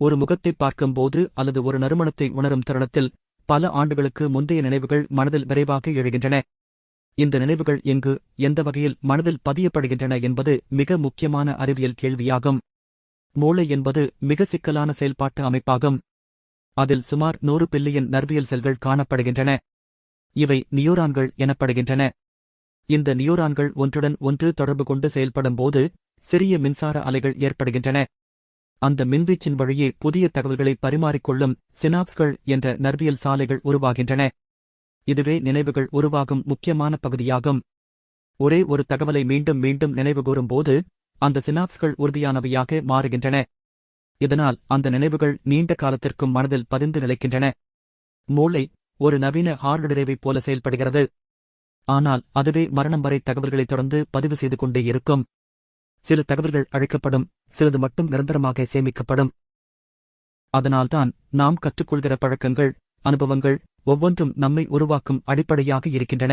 ஒரு முகத்தை பார்க்கும்போது அல்லது ஒரு நறுமணத்தை உணரும் தருணத்தில் பல ஆண்டுகளுக்கு முந்தைய நினைவுகள் மனதில் விரைவாக எழுகின்றன. இந்த நினைவுகள் எங்கு எந்த வகையில் மனதில் பதியப்படுகின்றன என்பது மிக முக்கியமான அறிவியல் கேள்வியாகும். மூளை என்பது மிக சிக்கலான செயல்பாட்டு அமைப்பாகும். அதில் சுமார் நூறு பில்லியன் நர்வியல் செல்கள் காணப்படுகின்றன. இவை நியூரான்கள் எனப்படுகின்றன. இந்த நியூரான்கள் ஒன்றுடன் ஒன்று தொடர்பு கொண்டு செயல்படும்போது சிறிய மின்சார அலைகள் ஏற்படுகின்றன. அந்த மின்வீச்சின் வழியே புதிய தகவல்களை பரிமாறிக்கொள்ளும் சினாப்ஸ்கள் என்ற நர்வியல் சாலைகள் உருவாகின்றன. இதுவே நினைவுகள் உருவாகும் முக்கியமான பகுதியாகும். ஒரே ஒரு தகவலை மீண்டும் மீண்டும் நினைவுகூரும்போது அந்த சினாப்ஸ்கள் உறுதியானவையாக மாறுகின்றன. இதனால் அந்த நினைவுகள் நீண்ட காலத்திற்கும் மனதில் பதிந்து நிலைக்கின்றன. மூளை ஒரு நவீன ஹார்டுடிரைவைப் போல செயல்படுகிறது. ஆனால் அதுவே மரணம் வரை தகவல்களை தொடர்ந்து பதிவு செய்து கொண்டே இருக்கும். சில தகவல்கள் அழைக்கப்படும். சிலது மட்டும் நிரந்தரமாக சேமிக்கப்படும். அதனால்தான் நாம் கற்றுக்கொள்கிற பழக்கங்கள் அனுபவங்கள் ஒவ்வொன்றும் நம்மை உருவாக்கும் அடிப்படையாக இருக்கின்றன.